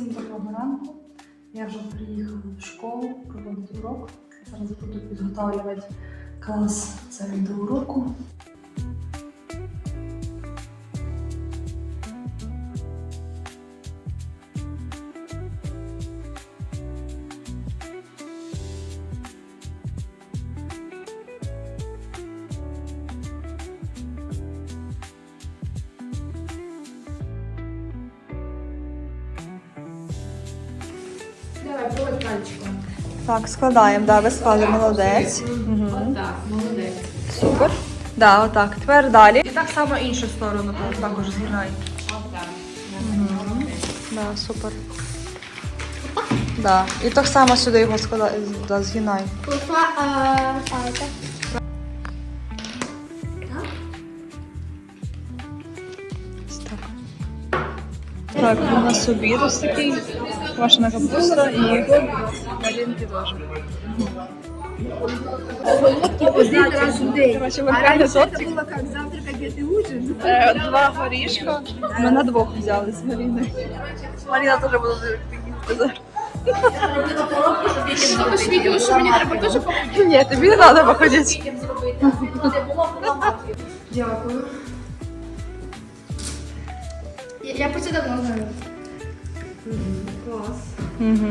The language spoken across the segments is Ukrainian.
Всім доброго ранку. Я вже приїхала в школу проводити урок. Зараз буду підготовлювати клас це до уроку. Давай, проводь пальчиком. Так, складаємо, да, ви склали, молодець. Угу. Отак, молодець. Супер. Да, отак. Тепер далі. І так само іншу сторону також згинай. Отак. Да, супер. Да. І так само сюди його складай, да, згинай. Пошла, а, а Так. Так, у нас обід ось такий. Квашена капуста і малинки теж. Один раз в день. Короче, А это тортик. было как завтрак, обед и ужин. Е, Два горішка. Ми на двох взяли з Маріною. Маріна теж буде дуже Зробиш відео, що мені треба теж походити. Ні, тобі не треба походити. Дякую. Я, я про це давно знаю. Клас. Угу.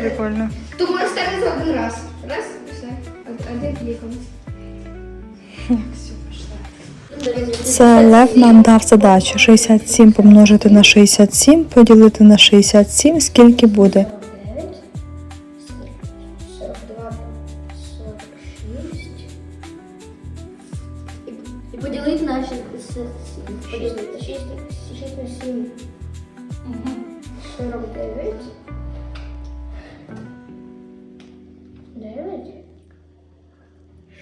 Прикольно. Можна ставити за один раз. Раз, і все. Од- Один кліком. Це Лев нам дав задачу 67 помножити на 67, поділити на 67, скільки буде? 49, 42, 46. І, поділити на 67. Поділити 6, 6 на 7. 49. 9.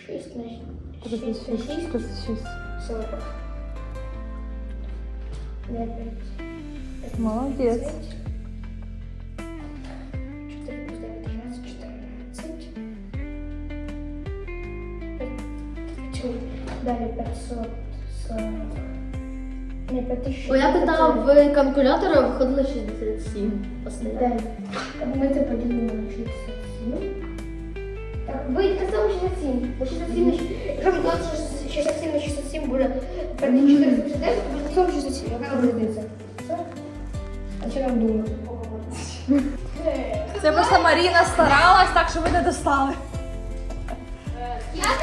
6 на 6 на 6. 40. 9. Молодець. 4 плюс 9, 13, 14. Чу, Далі 540. Не, 5000. Бо я питала в калькулятора, виходило 67. Останнє. Ми це поділимо на 67. Так, так само 67. Бо 67 на 67. Якщо ми додати 67 на 67 буде 459, то буде 67. Яка різниця? А що нам думати? Це просто Маріна старалась так, що ви не достали.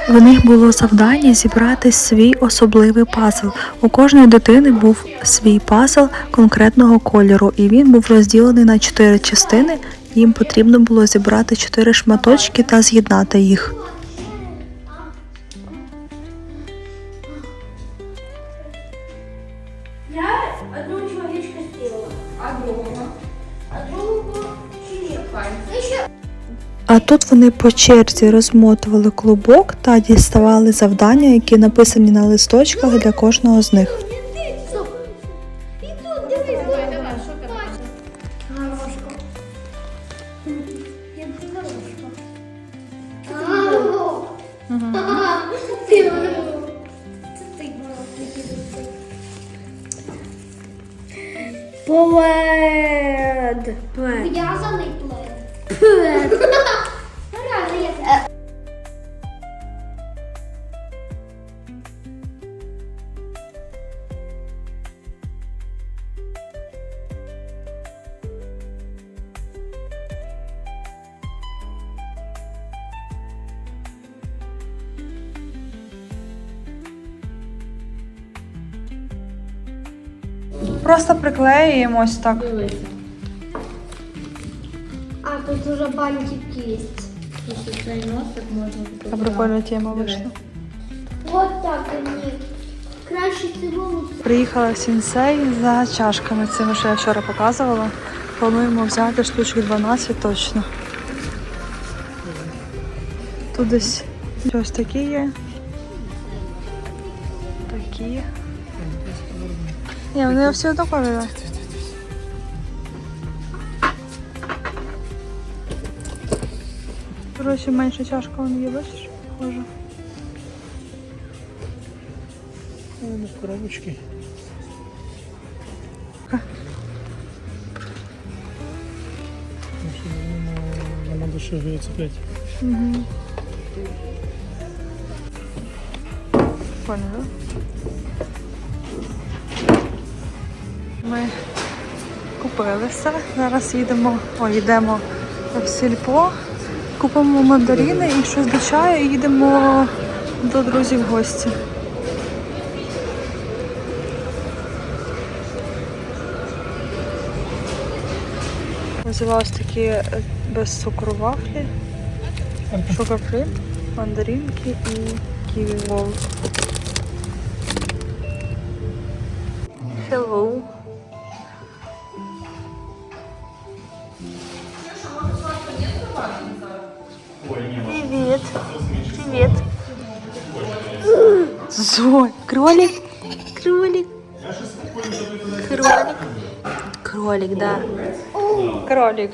В них було завдання зібрати свій особливий пазл. У кожної дитини був свій пазл конкретного кольору, і він був розділений на чотири частини. Їм потрібно було зібрати чотири шматочки та з'єднати їх. Одну человечка сделала. А другого? А нет. Ну еще А тут вони по черзі розмотували клубок та діставали завдання, які написані на листочках для кожного з них. Горошко. Плед. В'язаний плед. Просто приклеюємо ось так. Дивися. А, тут уже бантик цей носик можна Та прикольна тема вийшла. Вот так они. Краще цього Приїхала сінсей за чашками цими, що я вчора показувала. Плануємо взяти штучок 12 точно. Тут десь щось такі є. Такі. Ні, вони всі однакові. Коротше, менша чашка вон є, бачиш? Схоже. Ну, в коробочки. вишиваються опять. Поняла? Ми купили все. Зараз їдемо, о, йдемо в сільпо, купимо мандарини і щось до чаю і їдемо до друзів в гості. Взяла ось такі е, без цукру вафлі, шугарфрі, мандаринки і ківі вол. Hello. Зой, кролик. Кролик. Кролик. Кролик, да. Кролик.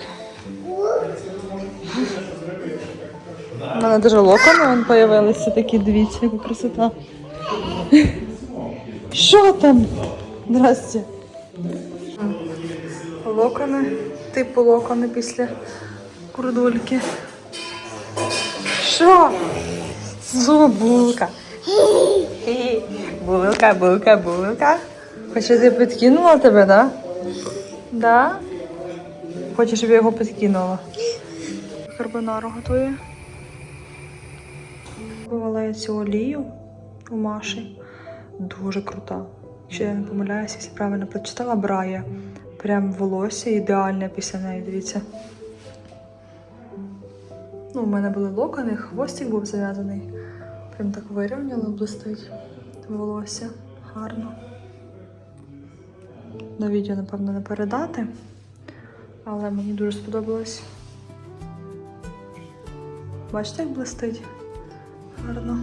У мене даже локони вон появилися такі, дивіться, яка красота. Що там? Здрасте. Локони, типу локони після курдульки. Що? Зубулка. Булка, булка, булка. Хочеш, я підкинула тебе, да? Да? Хочеш, щоб я його підкинула? Карбонару готую. Купувала я цю олію у Маші. Дуже крута. Якщо я не помиляюся, якщо правильно прочитала, брає. Прям волосся ідеальне після неї, дивіться. Ну, у мене були локони, хвостик був зав'язаний. Прям так вирівняло, блистить волосся. Гарно. На відео, напевно, не передати. Але мені дуже сподобалось. Бачите, як блистить? Гарно.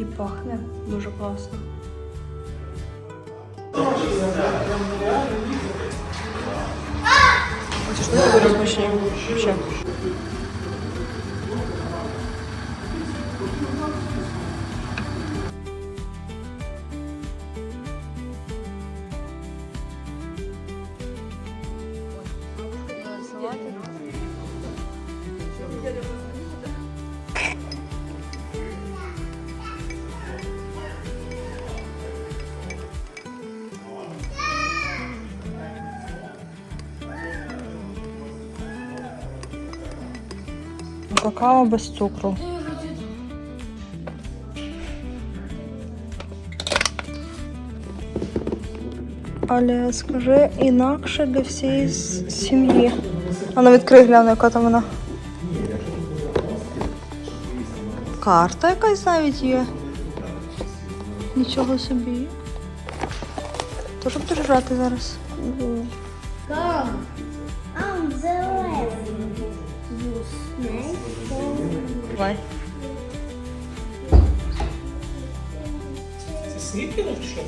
І пахне дуже класно. Хочеш не буде смачні? Ще. Какао без цукру. Але скажи інакше для всієї сім'ї. А ну відкрий гляну, яка там вона. Карта якась навіть є. Нічого собі. Тоже будеш грати зараз? I'm the Давай. Чи що?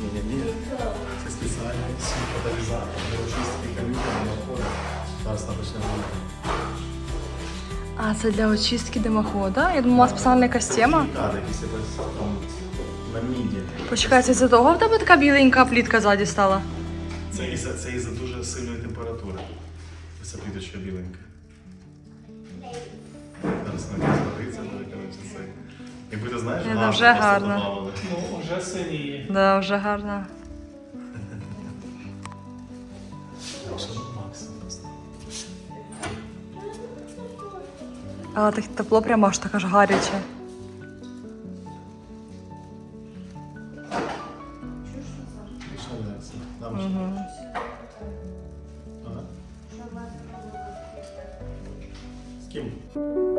Ні-ні-ні. Це спеціальний вході. Зараз напочнемо. А, це для очистки димохода? Я думала, спеціальна якась тема. Так, якийсь якось там на міді. Почекай, це за того в тебе така біленька плітка ззаді стала? Це із-за це із-за дуже сильної температури. Ось ця пліточка біленька. Зараз на згориться, але коротше це. Якби ти знаєш, Ні, вже просто гарно. добавили. Ну, вже синіє. Да, вже гарно. Максимум. Але так тепло прямо аж так аж гаряче. Пішла реакція. Дам. Угу. kim.